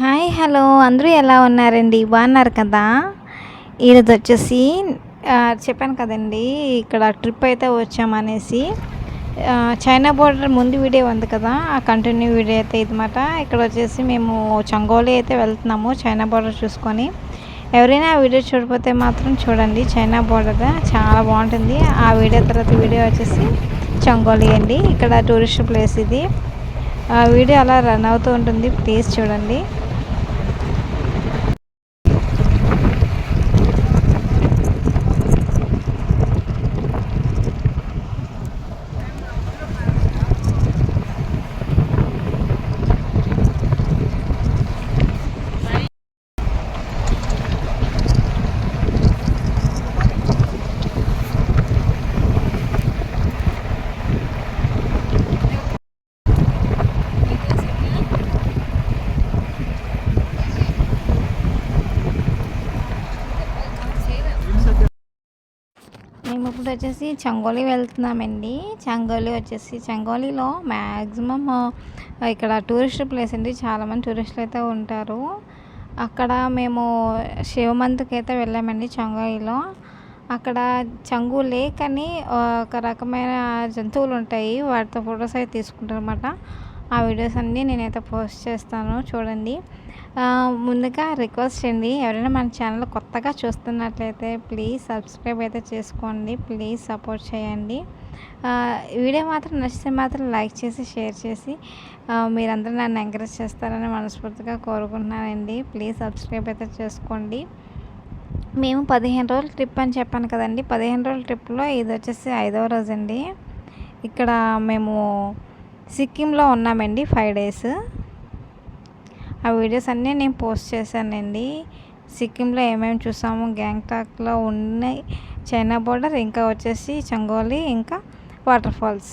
Hi hello. అందరూ ఎలా ఉన్నారండి? బాగున్నారు కదా? ఈరోజు వచ్చేసి చెప్పాను కదండి ఇక్కడ ట్రిప్ అయితే వచ్చామనేసి చైనా బోర్డర్ ముందు వీడియో ఉంది కదా ఆ కంటిన్యూ వీడియో అయితే ఇదన్నమాట. ఇక్కడ వచ్చేసి మేము చంగోలి అయితే వెళ్తున్నాము చైనా బోర్డర్ చూసుకొని. ఎవరైనా ఆ వీడియో చూడకపోతే మాత్రం చూడండి చైనా బోర్డర్ చాలా బాగుంటుంది. ఆ వీడియో తర్వాత వీడియో వచ్చేసి చంగోలి అండి. ఇక్కడ టూరిస్ట్ ప్లేస్ ఇది. ఆ వీడియో అలా రన్ అవుతూ ఉంటుంది ప్లీజ్ చూడండి మేము ఇప్పుడు వచ్చేసి చంగోలి వెళ్తున్నామండి. చంగోలి వచ్చేసి చంగోలిలో మ్యాక్సిమం ఇక్కడ టూరిస్ట్ ప్లేస్ అండి. చాలామంది టూరిస్టులు అయితే ఉంటారు. అక్కడ మేము శివమంతుకి అయితే వెళ్ళామండి చంగోలిలో. అక్కడ చంగు లేక్ అని ఒక రకమైన జంతువులు ఉంటాయి. వాటితో ఫొటోస్ అయితే తీసుకుంటారు అనమాట ఆ వీడియోస్ అన్నీ నేనైతే పోస్ట్ చేస్తాను. చూడండి. ముందుగా రిక్వెస్ట్ అండి ఎవరైనా మన ఛానల్ కొత్తగా చూస్తున్నట్లయితే ప్లీజ్ సబ్స్క్రైబ్ అయితే చేసుకోండి ప్లీజ్ సపోర్ట్ చేయండి. వీడియో మాత్రం నచ్చితే మాత్రం లైక్ చేసి షేర్ చేసి మీరందరూ నన్ను ఎంకరేజ్ చేస్తారని మనస్ఫూర్తిగా కోరుకుంటున్నానండి. ప్లీజ్ సబ్స్క్రైబ్ అయితే చేసుకోండి. మేము పదిహేను రోజుల ట్రిప్ అని చెప్పాను కదండి పదిహేను రోజుల ట్రిప్లో ఇది వచ్చేసి ఐదవ రోజు అండి. ఇక్కడ మేము సిక్కింలో ఉన్నామండి ఫైవ్ డేస్. ఆ వీడియోస్ అన్నీ నేను పోస్ట్ చేశానండి. సిక్కింలో ఏమేమి చూసాము గ్యాంగ్టాక్లో ఉన్నాయి చైనా బోర్డర్ ఇంకా వచ్చేసి చంగోలి ఇంకా వాటర్ ఫాల్స్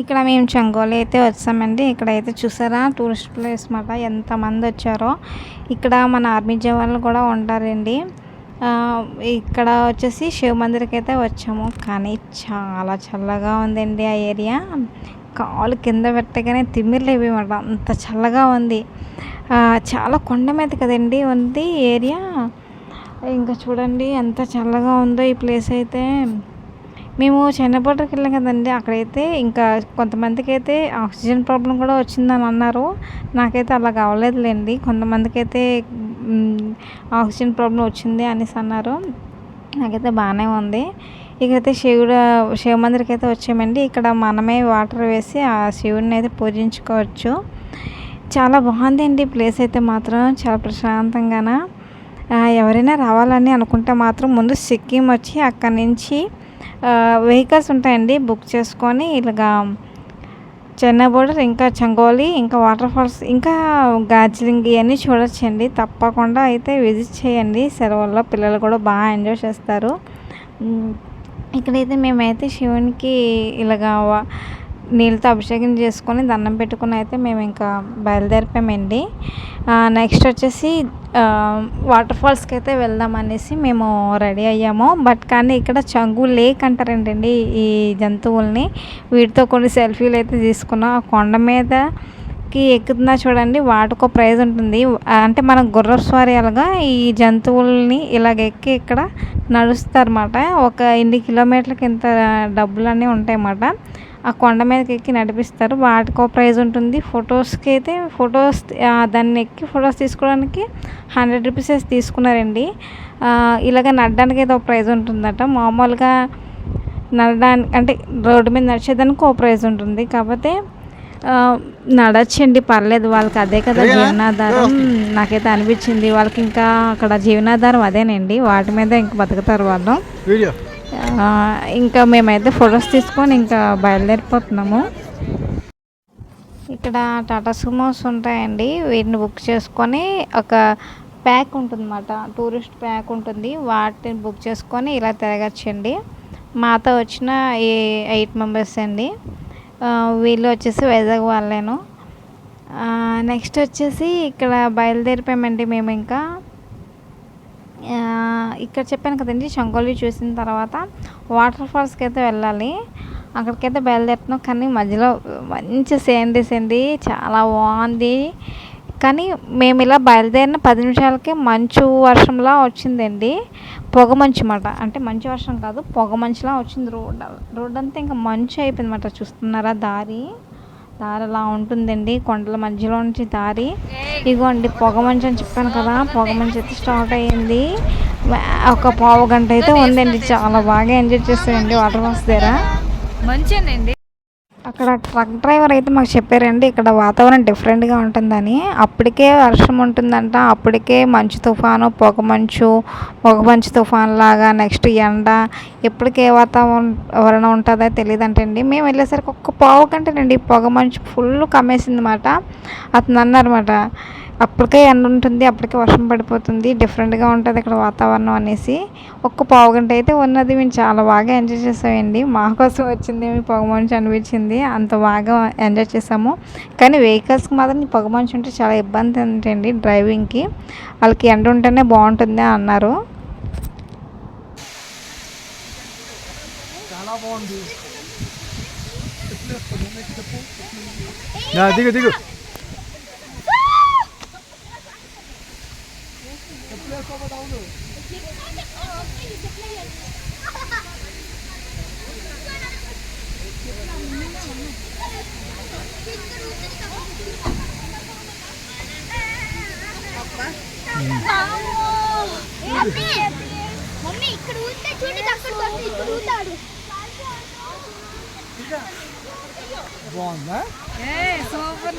ఇక్కడ మేము చంగోలి అయితే వచ్చామండి. ఇక్కడైతే చూసారా? టూరిస్ట్ ప్లేస్ మాట. ఎంతమంది వచ్చారో. ఇక్కడ మన ఆర్మీ జవాన్లు కూడా ఉంటారండి ఇక్కడ వచ్చేసి శివ మందిర్కి అయితే వచ్చాము. కానీ చాలా చల్లగా ఉందండి ఆ ఏరియా. కాలు కింద పెట్టగానే తిమ్మిర్లేవి మాట. అంత చల్లగా ఉంది. చాలా కొండ మీద కదండి ఉంది ఏరియా. ఇంకా చూడండి ఎంత చల్లగా ఉందో ఈ ప్లేస్ అయితే. మేము చెన్నపట్టకి వెళ్ళాం కదండి. అక్కడైతే ఇంకా కొంతమందికి అయితే ఆక్సిజన్ ప్రాబ్లం కూడా వచ్చిందని అన్నారు. నాకైతే అలా కావలేదులేండి. కొంతమందికి అయితే ఆక్సిజన్ ప్రాబ్లం వచ్చింది అనేసి అన్నారు. నాకైతే బాగానే ఉంది. ఇకైతే శివుడు శివ మందిరికి అయితే వచ్చామండి. ఇక్కడ మనమే వాటర్ వేసి ఆ శివుడిని అయితే పూజించుకోవచ్చు. చాలా బాగుందండి ప్లేస్ అయితే మాత్రం. చాలా ప్రశాంతంగాన. ఎవరైనా రావాలని అనుకుంటే మాత్రం ముందు సిక్కిం వచ్చి అక్కడి నుంచి వెహికల్స్ ఉంటాయండి బుక్ చేసుకొని ఇలాగా చెన్నై బోర్డర్ ఇంకా చంగోలి ఇంకా వాటర్ ఫాల్స్ ఇంకా డార్జిలింగ్ ఇవన్నీ చూడొచ్చండి. తప్పకుండా అయితే విజిట్ చేయండి. సెలవుల్లో పిల్లలు కూడా బాగా ఎంజాయ్ చేస్తారు. ఇక్కడైతే మేమైతే శివునికి ఇలాగా నీళ్ళతో అభిషేకం చేసుకొని దండం పెట్టుకుని అయితే మేము ఇంకా బయలుదేరిపోయామండి. నెక్స్ట్ వచ్చేసి వాటర్ ఫాల్స్కి అయితే వెళ్దాం అనేసి మేము రెడీ అయ్యాము. బట్ కానీ ఇక్కడ చంగు లేక్ అంటారంటండి ఈ జంతువుల్ని. వీటితో కొన్ని సెల్ఫీలు అయితే తీసుకున్నాం. ఆ కొండ మీద ఎక్కి ఎక్కుతున్నా చూడండి వాటికో ప్రైజ్ ఉంటుంది. అంటే మనం గుర్ర స్వారీలుగా ఈ జంతువుల్ని ఇలాగ ఎక్కి ఇక్కడ నడుస్తారన్నమాట. ఒక ఎన్ని కిలోమీటర్లకి ఇంత డబ్బులు అన్నీ ఉంటాయన్నమాట. ఆ కొండ మీదకి ఎక్కి నడిపిస్తారు. వాటికో ప్రైజ్ ఉంటుంది. ఫొటోస్కి అయితే ఫొటోస్ దాన్ని ఎక్కి ఫొటోస్ తీసుకోవడానికి హండ్రెడ్ రూపీస్ వేసి తీసుకున్నారండి. ఇలాగ నడడానికి అయితే ఒక ప్రైజ్ ఉంటుందట. మామూలుగా నడడానికి అంటే రోడ్డు మీద నడిచేదానికి ఒక ప్రైజ్ ఉంటుంది. కాకపోతే నడచండి పర్లేదు. వాళ్ళకి అదే కదా జీవనాధారం. నాకైతే అనిపించింది. వాళ్ళకి ఇంకా అక్కడ జీవనాధారం అదేనండి. వాటి మీద ఇంక బతుకుతారు వాళ్ళు. ఇంకా మేమైతే ఫొటోస్ తీసుకొని ఇంకా బయలుదేరిపోతున్నాము. ఇక్కడ టాటా సుమోస్ ఉంటాయండి. వీటిని బుక్ చేసుకొని ఒక ప్యాక్ ఉంటుందన్నమాట. టూరిస్ట్ ప్యాక్ ఉంటుంది. వాటిని బుక్ చేసుకొని ఇలా తిరగచ్చండి. మాతో వచ్చిన ఈ ఎయిట్ మెంబర్స్ అండి. వీళ్ళు వచ్చేసి వైజాగ్ వాళ్ళేను. నెక్స్ట్ వచ్చేసి ఇక్కడ బయలుదేరిపోయామండి మేము ఇంకా. ఇక్కడ చెప్పాను కదండి శంకోలి చూసిన తర్వాత వాటర్ ఫాల్స్కి అయితే వెళ్ళాలి. అక్కడికైతే బయలుదేరుతున్నాం కానీ మధ్యలో మంచి సేంది సేంది చాలా బాగుంది. కానీ మేము ఇలా బయలుదేరిన పది నిమిషాలకే మంచు వర్షంలా వచ్చిందండి. పొగ మంచు మాట అంటే మంచు వర్షం కాదు పొగ మంచులా వచ్చింది రోడ్ రోడ్ అంతా ఇంకా మంచు అయిపోయింది మాట చూస్తున్నారా దారి? దారి అలా ఉంటుందండి. కొండల మధ్యలో నుంచి దారి. ఇగోండి పొగ మంచు అని చెప్పాను కదా. పొగ మంచు అయితే స్టార్ట్ అయ్యింది. ఒక పావు గంట అయితే ఉందండి. చాలా బాగా ఎంజాయ్ చేస్తామండి వాటర్ ఫాల్స్ దగ్గర. మంచిగానండి అక్కడ ట్రక్ డ్రైవర్ అయితే మాకు చెప్పారండి ఇక్కడ వాతావరణం డిఫరెంట్గా ఉంటుందని. అప్పటికే వర్షం ఉంటుందంట అప్పటికే మంచు తుఫాను పొగ మంచు పొగ మంచు తుఫాన్ లాగా నెక్స్ట్ ఎండ. ఎప్పటికే వాతావరణం ఉంటుందో తెలియదు అంటండి మేము వెళ్ళేసరికి ఒక్క పావు గంటనండి పొగ మంచు ఫుల్ కమ్మేసింది అనమాట అతను అన్నారన్నమాట అప్పటికే ఎండ ఉంటుంది అప్పటికే వర్షం పడిపోతుంది డిఫరెంట్గా ఉంటుంది ఇక్కడ వాతావరణం అనేసి. ఒక్క పావు గంట అయితే ఉన్నది మేము చాలా బాగా ఎంజాయ్ చేసామండి. మా కోసం వచ్చింది మీ పొగ అనిపించింది అంత బాగా ఎంజాయ్ చేసాము. కానీ వెహికల్స్కి మాత్రం ఈ పొగ ఉంటే చాలా ఇబ్బంది ఏంటండి డ్రైవింగ్కి వాళ్ళకి ఎండ ఉంటేనే బాగుంటుంది అన్నారు. చాలా బాగుంది. దిగు దిగు. దిగు మమ్మీ ఇక్కడ ఊరితే చూడు అక్కడ కొట్టి ఇక్కడ ఊతాడు బాగుందా సూపర్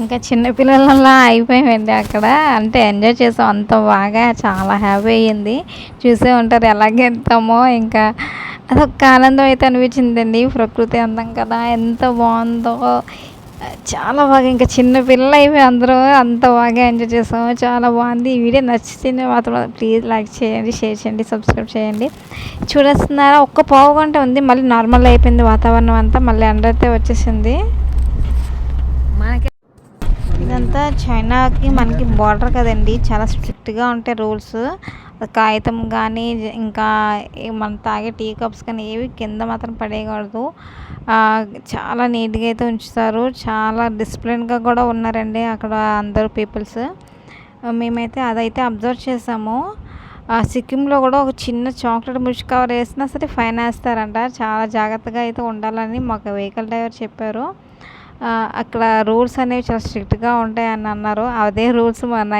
ఇంకా చిన్నపిల్లలలా అయిపోయామండి అక్కడ. అంటే ఎంజాయ్ చేసాం. అంత బాగా చాలా హ్యాపీ అయ్యింది. చూసే ఉంటారు ఎలాగే వెళ్తామో ఇంకా. అదొక ఆనందం అయితే అనిపించిందండి. ప్రకృతి అందం కదా ఎంత బాగుందో. చాలా బాగా ఇంకా చిన్న పిల్లలు అయిపోయి అందరూ అంత బాగా ఎంజాయ్ చేసాము. చాలా బాగుంది. ఈ వీడియో నచ్చితే మాత్రం ప్లీజ్ లైక్ చేయండి షేర్ చేయండి సబ్స్క్రైబ్ చేయండి. చూడొస్తున్నారా? ఒక్క పావు గంట ఉంది. మళ్ళీ నార్మల్ అయిపోయింది వాతావరణం అంతా. మళ్ళీ ఎండ అయితే వచ్చేసింది. మనకి ఇదంతా చైనాకి మనకి బార్డర్ కదండి. చాలా స్ట్రిక్ట్గా ఉంటాయి రూల్స్. కాగితం కానీ ఇంకా మనం తాగే టీ కప్స్ కానీ ఏవి కింద మాత్రం పడేయకూడదు. చాలా నీట్గా అయితే ఉంచుతారు. చాలా డిసిప్లిన్గా కూడా ఉన్నారండి అక్కడ అందరు పీపుల్స్. మేమైతే అదైతే అబ్జర్వ్ చేసాము. ఆ, సిక్కింలో కూడా ఒక చిన్న చాక్లెట్ ముష్ కవర్ వేసినా సరే ఫైన్ వేస్తారంట. చాలా జాగ్రత్తగా అయితే ఉండాలని మాకు వెహికల్ డ్రైవర్ చెప్పారు. అక్కడ రూల్స్ అనేవి చాలా స్ట్రిక్ట్గా ఉంటాయని అన్నారు. అదే రూల్స్ మన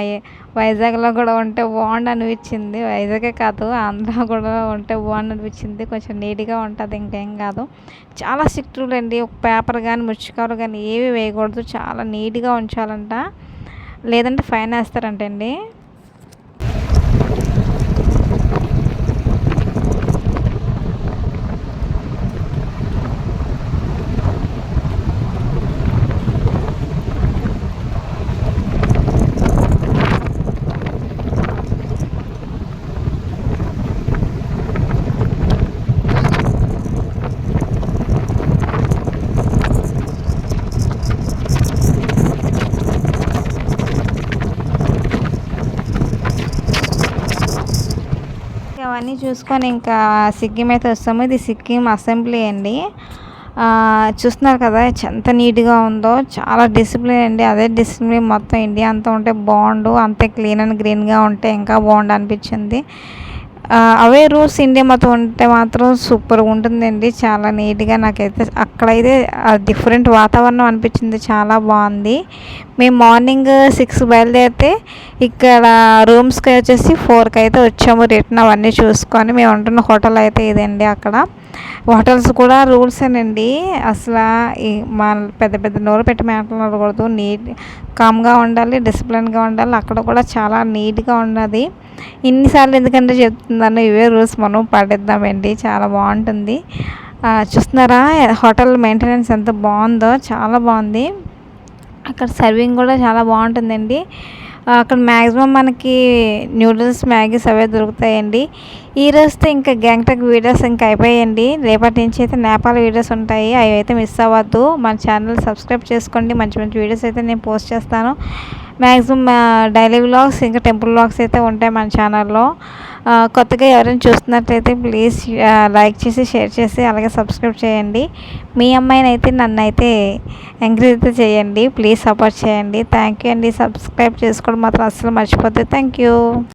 వైజాగ్లో కూడా ఉంటే బాగుండు అనిపించింది. వైజాగే కాదు ఆంధ్ర కూడా ఉంటే బాగుండు అనిపించింది. కొంచెం నీట్గా ఉంటుంది ఇంకేం కాదు. చాలా స్ట్రిక్ట్ రూల్ అండి. ఒక పేపర్ కానీ ముచ్చుకవర్ కానీ ఏవి వేయకూడదు. చాలా నీట్గా ఉంచాలంట. లేదంటే ఫైన్ వేస్తారంటండి. అవన్నీ చూసుకొని ఇంకా సిక్కిం అయితే వస్తాము. ఇది సిక్కిం అసెంబ్లీ అండి. చూస్తున్నారు కదా ఎంత నీట్గా ఉందో చాలా డిసిప్లిన్ అండి. అదే డిసిప్లిన్ మొత్తం ఇండియా అంతా ఉంటే బాగుండు. అంతే క్లీన్ అండ్ గ్రీన్గా ఉంటే ఇంకా బాగుండు అనిపించింది. అవే రూల్స్ ఇండియా మొత్తం ఉంటే మాత్రం సూపర్గా ఉంటుందండి. చాలా నీట్గా నాకైతే అక్కడైతే డిఫరెంట్ వాతావరణం అనిపించింది. చాలా బాగుంది. మేము మార్నింగ్ సిక్స్ బయలుదేరితే ఇక్కడ రూమ్స్కి వచ్చేసి ఫోర్కి అయితే వచ్చాము. రిటర్న్ అవన్నీ చూసుకొని మేము ఉంటున్న హోటల్ అయితే ఇదండి అక్కడ. హోటల్స్ కూడా రూల్స్ అండి అసలు మన మా పెద్ద పెద్ద నోరు పెట్టి మాట్లాడకూడదు. నీట్ కామ్గా ఉండాలి డిసిప్లిన్గా ఉండాలి. అక్కడ కూడా చాలా నీట్గా ఉన్నది. ఇన్నిసార్లు ఎందుకంటే చెప్తున్నాను ఇవే రూల్స్ మనం పాటిద్దామండి. చాలా బాగుంటుంది. చూస్తున్నారా? హోటల్ మెయింటెనెన్స్ ఎంత బాగుందో. చాలా బాగుంది. అక్కడ సర్వింగ్ కూడా చాలా బాగుంటుందండి. అక్కడ మ్యాక్సిమం మనకి నూడిల్స్ మ్యాగీస్ అవే దొరుకుతాయండి. ఈ రోజుతో ఇంకా గ్యాంగ్టాక్ వీడియోస్ ఇంకా అయిపోయాయండి. రేపటి నుంచి అయితే నేపాల్ వీడియోస్ ఉంటాయి. అవి అయితే మిస్ అవ్వద్దు. మన ఛానల్ సబ్స్క్రైబ్ చేసుకోండి. మంచి మంచి వీడియోస్ అయితే నేను పోస్ట్ చేస్తాను. మ్యాక్సిమం డైలీ వ్లాగ్స్ ఇంకా టెంపుల్ వ్లాగ్స్ అయితే ఉంటాయి మన ఛానల్లో. కొత్తగా ఎవరైనా చూస్తున్నట్లయితే ప్లీజ్ లైక్ చేసి షేర్ చేసి అలాగే సబ్స్క్రైబ్ చేయండి. మీ అమ్మాయిని అయితే నన్ను అయితే ఎంకరేజ్ అయితే చేయండి. ప్లీజ్ సపోర్ట్ చేయండి. థ్యాంక్ యూ అండి. సబ్స్క్రైబ్ చేసుకోవడం మాత్రం అస్సలు మర్చిపోతే థ్యాంక్ యూ